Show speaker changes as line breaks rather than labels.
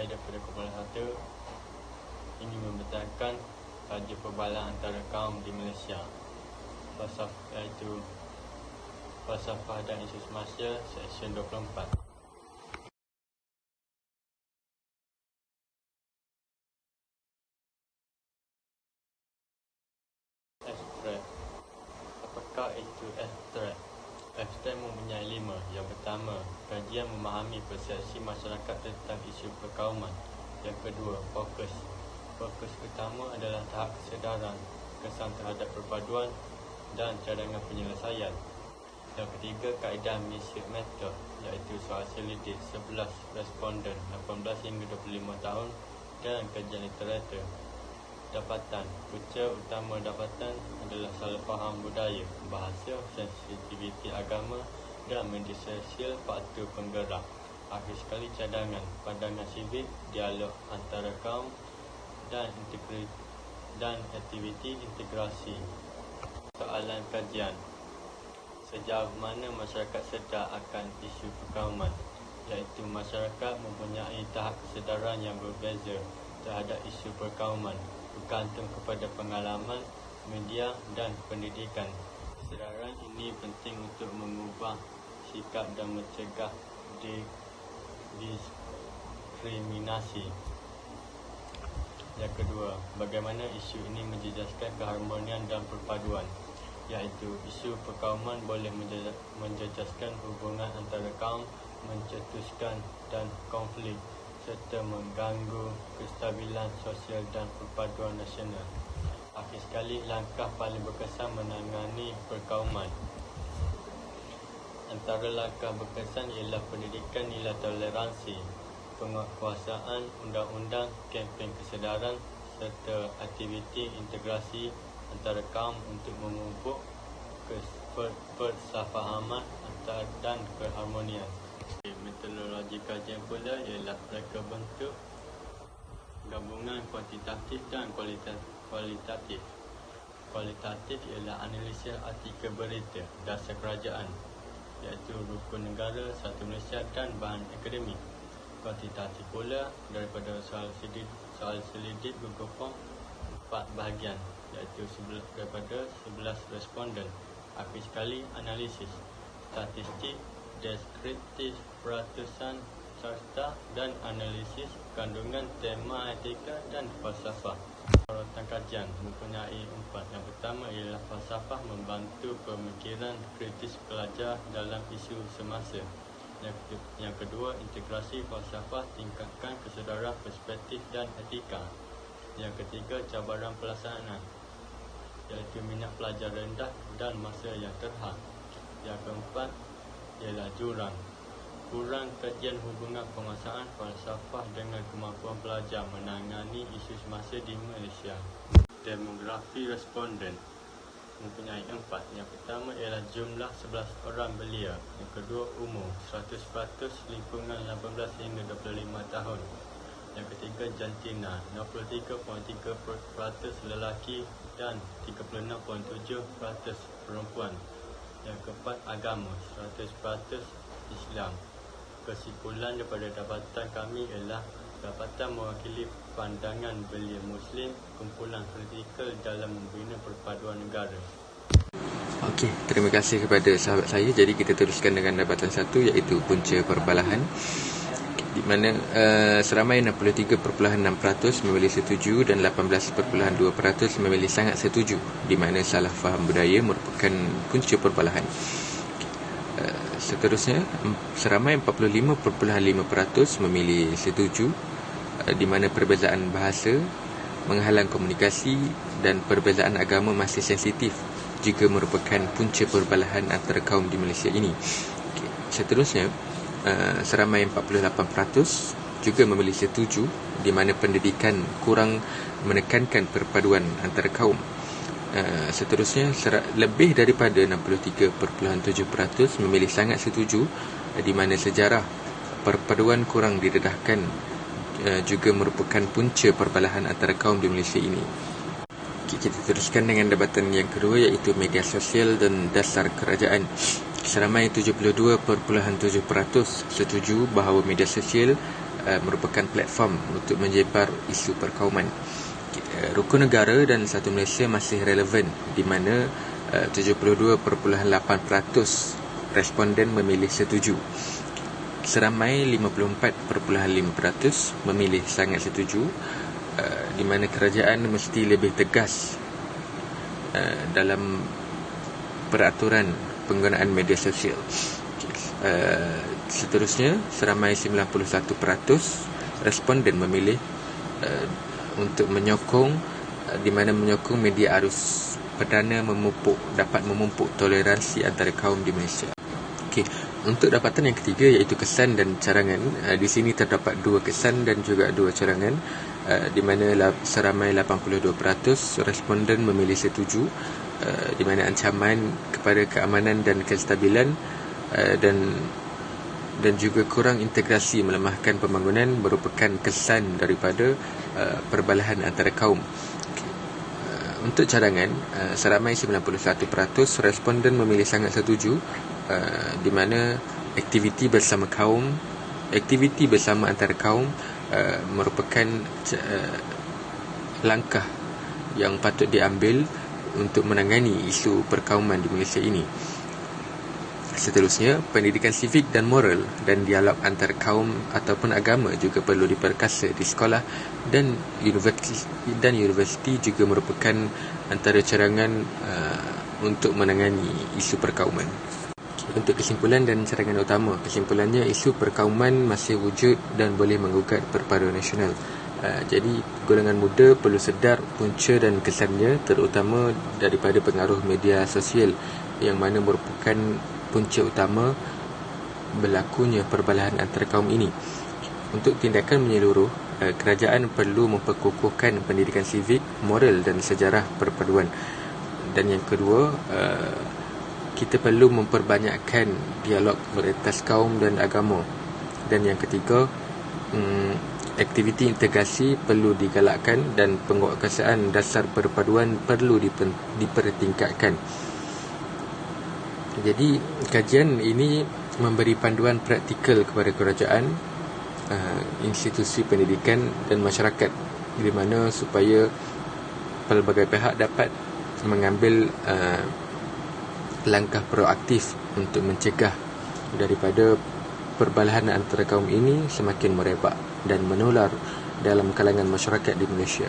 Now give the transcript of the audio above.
saya daripada Kepala Satu ini membetulkan saja perbalan antara kaum di Malaysia. Falsafah iaitu falsafah dan isu semasa seksyen 24. Lima. Yang pertama, kajian memahami persepsi masyarakat tentang isu perkauman. Yang kedua, fokus. Fokus utama adalah tahap kesedaran, kesan terhadap perpaduan dan cadangan penyelesaian. Yang ketiga, kaedah Misyuk Method iaitu soal selidik 11 responden 18 hingga 25 tahun dan kajian literatur. Dapatan Punca utama dapatan adalah salah faham budaya, bahasa, sensitiviti agama dan media sosial faktor penggerak. Akhir sekali cadangan, pandangan sivik, dialog antara kaum dan integri dan aktiviti integrasi. Soalan kajian Sejauh mana masyarakat sedar akan isu perkauman iaitu masyarakat mempunyai tahap kesedaran yang berbeza terhadap isu perkauman bergantung kepada pengalaman, media dan pendidikan. Kesedaran ini penting untuk mengubah sikap dan mencegah di diskriminasi. Yang kedua, bagaimana isu ini menjejaskan keharmonian dan perpaduan iaitu isu perkauman boleh menjejaskan hubungan antara kaum, mencetuskan dan konflik serta mengganggu kestabilan sosial dan perpaduan nasional. Akhir sekali, langkah paling berkesan menangani perkauman. Antara langkah berkesan ialah pendidikan nilai toleransi, penguasaan undang-undang, kempen kesedaran serta aktiviti integrasi antara kaum untuk memupuk persafahaman dan keharmonian. Metodologi kajian pula ialah mereka bentuk gabungan kuantitatif dan kualitatif. Kualitatif ialah analisis artikel berita, dasar kerajaan iaitu rukun negara, satu Malaysia dan bahan akademik. Kuantitatif pula daripada soal selidik, soal selidik Form empat bahagian iaitu daripada 11 responden. Akhir sekali analisis statistik deskriptif peratusan serta dan analisis kandungan tema etika dan falsafah. Sorotan kajian mempunyai empat. Yang pertama ialah falsafah membantu pemikiran kritis pelajar dalam isu semasa. Yang kedua, integrasi falsafah tingkatkan kesedaran perspektif dan etika. Yang ketiga, cabaran pelaksanaan iaitu minat pelajar rendah dan masa yang terhad. Yang keempat, ialah jurang. Kurang kajian hubungan penguasaan falsafah dengan kemampuan pelajar menangani isu semasa di Malaysia. Demografi responden mempunyai empat. Yang pertama ialah jumlah 11 orang belia. Yang kedua umur 100% lingkungan 18 hingga 25 tahun. Yang ketiga jantina 63.3% lelaki dan 36.7% perempuan. Yang keempat agama 100% Islam. Kesimpulan daripada dapatan kami ialah dapatan mewakili pandangan belia Muslim kumpulan kritikal dalam membina perpaduan negara.
Okey, terima kasih kepada sahabat saya. Jadi kita teruskan dengan dapatan satu iaitu punca perbalahan di mana uh, seramai 63.6% memilih setuju dan 18.2% memilih sangat setuju di mana salah faham budaya merupakan punca perbalahan. Seterusnya seramai 45.5% memilih setuju uh, di mana perbezaan bahasa menghalang komunikasi dan perbezaan agama masih sensitif jika merupakan punca perbalahan antara kaum di Malaysia ini. Okay. Seterusnya Uh, seramai 48% juga memilih setuju di mana pendidikan kurang menekankan perpaduan antara kaum. Uh, seterusnya lebih daripada 63.7% memilih sangat setuju uh, di mana sejarah perpaduan kurang didedahkan uh, juga merupakan punca perbalahan antara kaum di Malaysia ini. Kita teruskan dengan debatan yang kedua iaitu media sosial dan dasar kerajaan. Seramai 72.7% setuju bahawa media sosial uh, merupakan platform untuk menjebar isu perkauman. Uh, rukun negara dan satu Malaysia masih relevan di mana uh, 72.8% responden memilih setuju. Seramai 54.5% memilih sangat setuju uh, di mana kerajaan mesti lebih tegas dalam peraturan penggunaan media sosial. Seterusnya, seramai 91% responden memilih untuk menyokong uh, di mana menyokong media arus perdana memupuk dapat memupuk toleransi antara kaum di Malaysia. Okey, untuk dapatan yang ketiga iaitu kesan dan carangan. Uh, di sini terdapat dua kesan dan juga dua carangan uh, di mana seramai 82% responden memilih setuju di mana ancaman kepada keamanan dan kestabilan dan dan juga kurang integrasi melemahkan pembangunan merupakan kesan daripada uh, perbalahan antara kaum. Uh, untuk cadangan, uh, seramai 91% responden memilih sangat setuju uh, di mana aktiviti bersama kaum, aktiviti bersama antara kaum uh, merupakan uh, langkah yang patut diambil untuk menangani isu perkauman di Malaysia ini. Seterusnya, pendidikan sivik dan moral dan dialog antar kaum ataupun agama juga perlu diperkasa di sekolah dan universiti dan universiti juga merupakan antara carangan uh, untuk menangani isu perkauman. Untuk kesimpulan dan carangan utama, kesimpulannya isu perkauman masih wujud dan boleh menggugat perpaduan nasional. Uh, jadi golongan muda perlu sedar punca dan kesannya terutama daripada pengaruh media sosial yang mana merupakan punca utama berlakunya perbalahan antara kaum ini. Untuk tindakan menyeluruh, eh, kerajaan perlu memperkukuhkan pendidikan sivik, moral dan sejarah perpaduan. Dan yang kedua, eh, kita perlu memperbanyakkan dialog beretas kaum dan agama. Dan yang ketiga, hmm, aktiviti integrasi perlu digalakkan dan penguatkuasaan dasar perpaduan perlu dipertingkatkan. Jadi kajian ini memberi panduan praktikal kepada kerajaan, uh, institusi pendidikan dan masyarakat di mana supaya pelbagai pihak dapat mengambil uh, langkah proaktif untuk mencegah daripada perbalahan antara kaum ini semakin merebak dan menular dalam kalangan masyarakat di Malaysia.